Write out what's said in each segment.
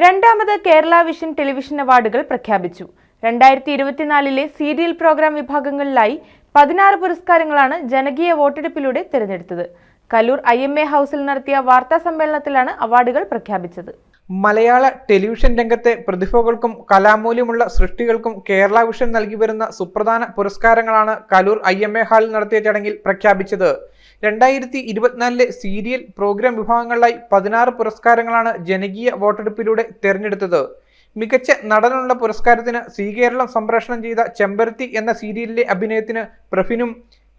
രണ്ടാമത് Kerala vision television അവാർഡുകൾ പ്രഖ്യാപിച്ചു. രണ്ടായിരത്തി ഇരുപത്തിനാലിലെ സീരിയൽ പ്രോഗ്രാം വിഭാഗങ്ങളിലായി പതിനാറ് പുരസ്കാരങ്ങളാണ് ജനകീയ വോട്ടെടുപ്പിലൂടെ തിരഞ്ഞെടുത്തത്. കലൂർ ഐ എം എ ഹൗസിൽ നടത്തിയ വാർത്താ സമ്മേളനത്തിലാണ് അവാർഡുകൾ പ്രഖ്യാപിച്ചത്. മലയാള ടെലിവിഷൻ രംഗത്തെ പ്രതിഭകൾക്കും കലാമൂല്യമുള്ള സൃഷ്ടികൾക്കും കേരള വിഷൻ നൽകി വരുന്ന സുപ്രധാന പുരസ്കാരങ്ങളാണ് കലൂർ ഐ എം എ ഹാളിൽ നടത്തിയ ചടങ്ങിൽ പ്രഖ്യാപിച്ചത്. രണ്ടായിരത്തി ഇരുപത്തിനാലിലെ സീരിയൽ പ്രോഗ്രാം വിഭാഗങ്ങളിലായി പതിനാറ് പുരസ്കാരങ്ങളാണ് ജനകീയ വോട്ടെടുപ്പിലൂടെ തെരഞ്ഞെടുത്തത്. മികച്ച നടനുള്ള പുരസ്കാരത്തിന് സീ കേരളം സംപ്രേഷണം ചെയ്ത ചെമ്പരത്തി എന്ന സീരിയലിലെ അഭിനയത്തിന് പ്രഫിനും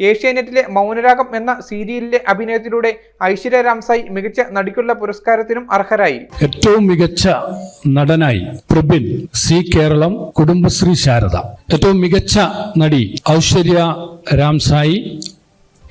ഏഷ്യാനെറ്റിലെ മൗനരാഗം എന്ന സീരിയലിലെ അഭിനയത്തിലൂടെ ഐശ്വര്യ രാംസായി മികച്ച നടിക്കുള്ള പുരസ്കാരത്തിനും അർഹരായി. ഏറ്റവും മികച്ച നടനായി പ്രബിൻ സി കേരളം കുടുംബശ്രീ ശാരദ. ഏറ്റവും മികച്ച നടി ഐശ്വര്യ രാംസായി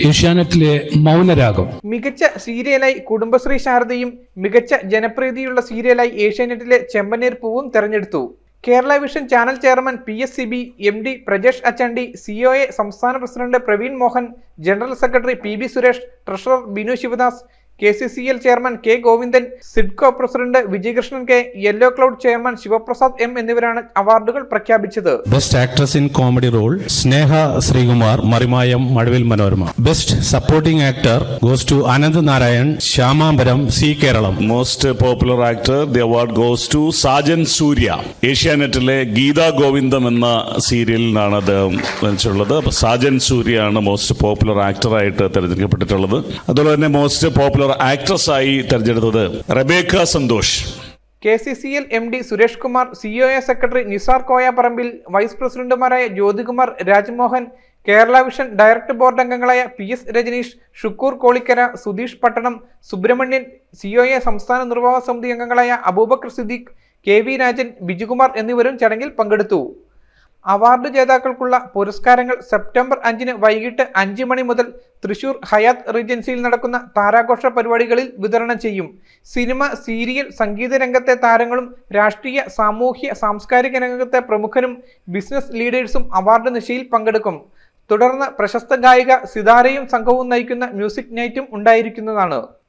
ഏഷ്യാനെറ്റിലെ മൗനരാഗം. മികച്ച സീരിയലായി കുടുംബശ്രീ ശാരദയും മികച്ച ജനപ്രീതിയുള്ള സീരിയലായി ഏഷ്യാനെറ്റിലെ ചെമ്പനീർ പൂവും തെരഞ്ഞെടുത്തു. Kerala vision channel chairman P S C B M D Prajesh Achandi CO A സംസ്ഥാന president Praveen Mohan general secretary P B Suresh treasurer Binu Sivadas K C C L chairman K Govindan SIDCO president Vijayakrishnan K yellow cloud chairman Sivaprasad M എന്നിവരാണ് അവാർഡുകൾ പ്രഖ്യാപിച്ചത്. Best actress in comedy role Sneha Sreekumar Marimayam Mazhavil Manorama. Best supporting actor goes to Ananth Narayan Shyamambaram C Keralam. Most popular actor the award goes to Sajan Surya ഏഷ്യാനെറ്റിലെ ഗീതാ ഗോവിന്ദം എന്ന സീരിയലിനാണ് അദ്ദേഹം വെച്ചുള്ളത് സാജൻ സൂര്യയാണ് most popular ആക്ടറായിട്ട് തിരഞ്ഞെടുക്കപ്പെട്ടിട്ടുള്ളത്. അതുപോലെ തന്നെ മോസ്റ്റ് പോപ്പുലർ ആക്ട്രസ് ആയി തെരഞ്ഞെടുത്തത് Rebecca Santhosh. K C C L M D Suresh Kumar CO A secretary Nisar Koya Parambil vice പ്രസിഡന്റുമാരായ Jyothikumar Rajmohan Kerala vision director board അംഗങ്ങളായ P S Rajneesh Shukkoor Kolikkara Sudheesh Pattanam Subramanian CO A സംസ്ഥാന നിർവാഹക സമിതി അംഗങ്ങളായ Abubakar Siddique K V Rajan Bijukumar എന്നിവരും ചടങ്ങിൽ പങ്കെടുത്തു. Award ജേതാക്കൾക്കുള്ള പുരസ്കാരങ്ങൾ സെപ്റ്റംബർ അഞ്ചിന് വൈകിട്ട് അഞ്ച് മണി മുതൽ തൃശൂർ ഹയാത്ത് റീജൻസിയിൽ നടക്കുന്ന താരാഘോഷ പരിപാടികളിൽ വിതരണം ചെയ്യും. സിനിമ സീരിയൽ സംഗീത രംഗത്തെ താരങ്ങളും രാഷ്ട്രീയ സാമൂഹ്യ സാംസ്കാരിക രംഗത്തെ പ്രമുഖരും ബിസിനസ് ലീഡേഴ്സും അവാർഡ് നിശയിൽ പങ്കെടുക്കും. തുടർന്ന് പ്രശസ്ത ഗായിക സിതാരയും സംഘവും നയിക്കുന്ന മ്യൂസിക് നൈറ്റും ഉണ്ടായിരിക്കുന്നതാണ്.